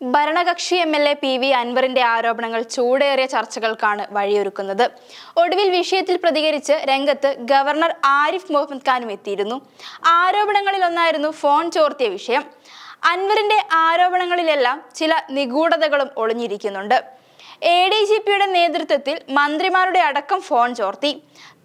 ഭരണകക്ഷി M L A P V അൻവറിന്റെ ആരോപണങ്ങൾ ചൂടേറിയ ചർച്ചകൾക്കാണ് വഴിയൊരുക്കുന്നത്. ഒടുവിൽ വിഷയത്തിൽ പ്രതികരിച്ച് രംഗത്ത് ഗവർണർ ആരിഫ് മുഹമ്മദ് ഖാനും എത്തിയിരുന്നു. ആരോപണങ്ങളിൽ ഒന്നായിരുന്നു ഫോൺ ചോർത്തിയ വിഷയം. അൻവറിന്റെ ആരോപണങ്ങളിലെല്ലാം ചില നിഗൂഢതകളും ഒളിഞ്ഞിരിക്കുന്നുണ്ട്. എ ഡി ജി പിയുടെ നേതൃത്വത്തിൽ മന്ത്രിമാരുടെ അടക്കം ഫോൺ ചോർത്തി.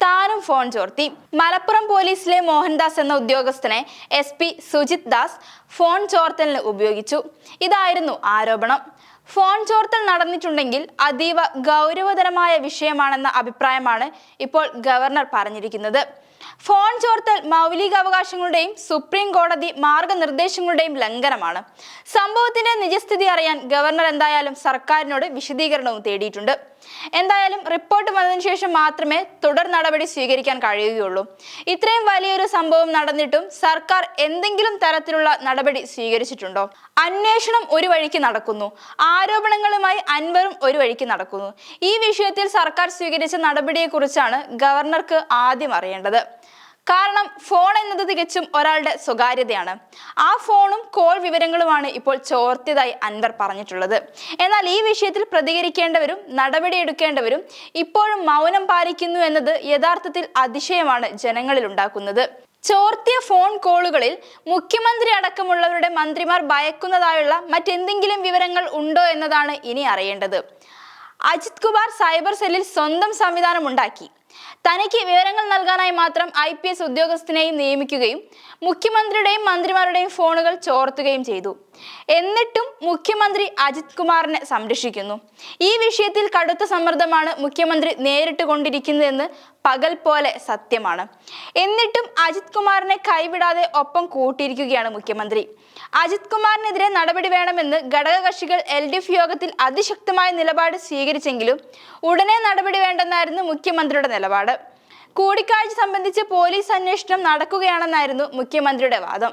താനും ഫോൺ ചോർത്തി. മലപ്പുറം പോലീസിലെ മോഹൻദാസ് എന്ന ഉദ്യോഗസ്ഥനെ S P Sujith Das phone ചോർത്തലിന് ഉപയോഗിച്ചു. ഇതായിരുന്നു ആരോപണം. ഫോൺ ചോർത്തൽ നടന്നിട്ടുണ്ടെങ്കിൽ അതീവ ഗൗരവതരമായ വിഷയമാണെന്ന അഭിപ്രായമാണ് ഇപ്പോൾ ഗവർണർ പറഞ്ഞിരിക്കുന്നത്. ഫോൺ ചോർത്തൽ മൗലികാവകാശങ്ങളുടെയും സുപ്രീം കോടതി മാർഗനിർദ്ദേശങ്ങളുടെയും ലംഘനമാണ്. സംഭവത്തിന്റെ നിജസ്ഥിതി അറിയാൻ ഗവർണർ എന്തായാലും സർക്കാരിനോട് വിശദീകരണവും തേടിയിട്ടുണ്ട്. എന്തായാലും റിപ്പോർട്ട് വന്നതിന് ശേഷം മാത്രമേ തുടർ നടപടി സ്വീകരിക്കാൻ കഴിയുകയുള്ളൂ. ഇത്രയും വലിയൊരു സംഭവം നടന്നിട്ടും സർക്കാർ എന്തെങ്കിലും തരത്തിലുള്ള നടപടി സ്വീകരിച്ചിട്ടുണ്ടോ? അന്വേഷണം ഒരു വഴിക്ക് നടക്കുന്നു. ആരോപണങ്ങളുമായി അൻവറും ഒരു വഴിക്ക് നടക്കുന്നു. ഈ വിഷയത്തിൽ സർക്കാർ സ്വീകരിച്ച നടപടിയെക്കുറിച്ചാണ് ഗവർണർക്ക് ആദ്യം അറിയേണ്ടത്. കാരണം ഫോൺ എന്നത് തികച്ചും ഒരാളുടെ സ്വകാര്യതയാണ്. ആ ഫോണും കോൾ വിവരങ്ങളുമാണ് ഇപ്പോൾ ചോർത്തിയതായി അൻവർ പറഞ്ഞിട്ടുള്ളത്. എന്നാൽ ഈ വിഷയത്തിൽ പ്രതികരിക്കേണ്ടവരും നടപടിയെടുക്കേണ്ടവരും ഇപ്പോഴും മൗനം പാലിക്കുന്നു എന്നത് യഥാർത്ഥത്തിൽ അതിശയമാണ് ജനങ്ങളിൽ ഉണ്ടാക്കുന്നത്. ചോർത്തിയ ഫോൺ കോളുകളിൽ മുഖ്യമന്ത്രി അടക്കമുള്ളവരുടെ മന്ത്രിമാർ ഭയക്കുന്നതായുള്ള മറ്റെന്തെങ്കിലും വിവരങ്ങൾ ഉണ്ടോ എന്നതാണ് ഇനി അറിയേണ്ടത്. അജിത് കുമാർ സൈബർ സെല്ലിൽ സ്വന്തം സംവിധാനം ഉണ്ടാക്കി. തനിക്ക് വിവരങ്ങൾ നൽകാനായി മാത്രം ഐ പി എസ് ഉദ്യോഗസ്ഥനെയും നിയമിക്കുകയും മുഖ്യമന്ത്രിയുടെയും മന്ത്രിമാരുടെയും ഫോണുകൾ ചോർത്തുകയും ചെയ്തു. എന്നിട്ടും മുഖ്യമന്ത്രി അജിത് കുമാറിനെ സംരക്ഷിക്കുന്നു. ഈ വിഷയത്തിൽ കടുത്ത സമ്മർദ്ദമാണ് മുഖ്യമന്ത്രി നേരിട്ട് കൊണ്ടിരിക്കുന്നതെന്ന് പകൽ പോലെ സത്യമാണ്. എന്നിട്ടും അജിത് കുമാറിനെ കൈവിടാതെ ഒപ്പം കൂട്ടിയിരിക്കുകയാണ് മുഖ്യമന്ത്രി. അജിത് കുമാറിനെതിരെ നടപടി വേണമെന്ന് ഘടകകക്ഷികൾ എൽ ഡി എഫ് യോഗത്തിൽ അതിശക്തമായ നിലപാട് സ്വീകരിച്ചെങ്കിലും ഉടനെ നടപടി വേണ്ടെന്നായിരുന്നു മുഖ്യമന്ത്രിയുടെ നിലപാട്. കൂടിക്കാഴ്ച സംബന്ധിച്ച് പോലീസ് അന്വേഷണം നടക്കുകയാണെന്നായിരുന്നു മുഖ്യമന്ത്രിയുടെ വാദം.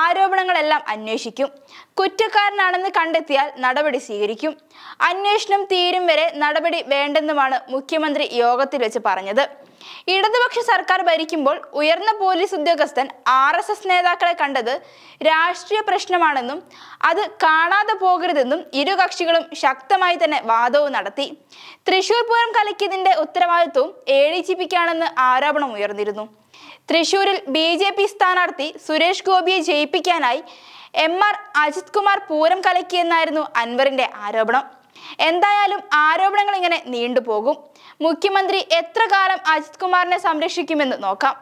ആരോപണങ്ങളെല്ലാം അന്വേഷിക്കും. കുറ്റക്കാരനാണെന്ന് കണ്ടെത്തിയാൽ നടപടി സ്വീകരിക്കും. അന്വേഷണം തീരും വരെ നടപടി വേണ്ടെന്നുമാണ് മുഖ്യമന്ത്രി യോഗത്തിൽ വെച്ച് പറഞ്ഞത്. ഇടതുപക്ഷ സർക്കാർ ഭരിക്കുമ്പോൾ ഉയർന്ന പോലീസ് ഉദ്യോഗസ്ഥൻ ആർ എസ് എസ് നേതാക്കളെ കണ്ടത് രാഷ്ട്രീയ പ്രശ്നമാണെന്നും അത് കാണാതെ പോകരുതെന്നും ഇരു കക്ഷികളും ശക്തമായി തന്നെ വാദവും നടത്തി. തൃശൂർ പൂരം കലക്കിയതിന്റെ ഉത്തരവാദിത്വം എ ഡി ജി പിക്കാണെന്ന് ആരോപണം ഉയർന്നിരുന്നു. തൃശൂരിൽ ബി ജെ പി സ്ഥാനാർത്ഥി സുരേഷ് ഗോപിയെ ജയിപ്പിക്കാനായി എം ആർ അജിത് കുമാർ പൂരം കലക്കിയെന്നായിരുന്നു അൻവറിന്റെ ആരോപണം. എന്തായാലും ആരോപണങ്ങൾ ഇങ്ങനെ നീണ്ടുപോകും. മുഖ്യമന്ത്രി എത്ര കാലം അജിത് കുമാറിനെ സംരക്ഷിക്കുമെന്ന് നോക്കാം.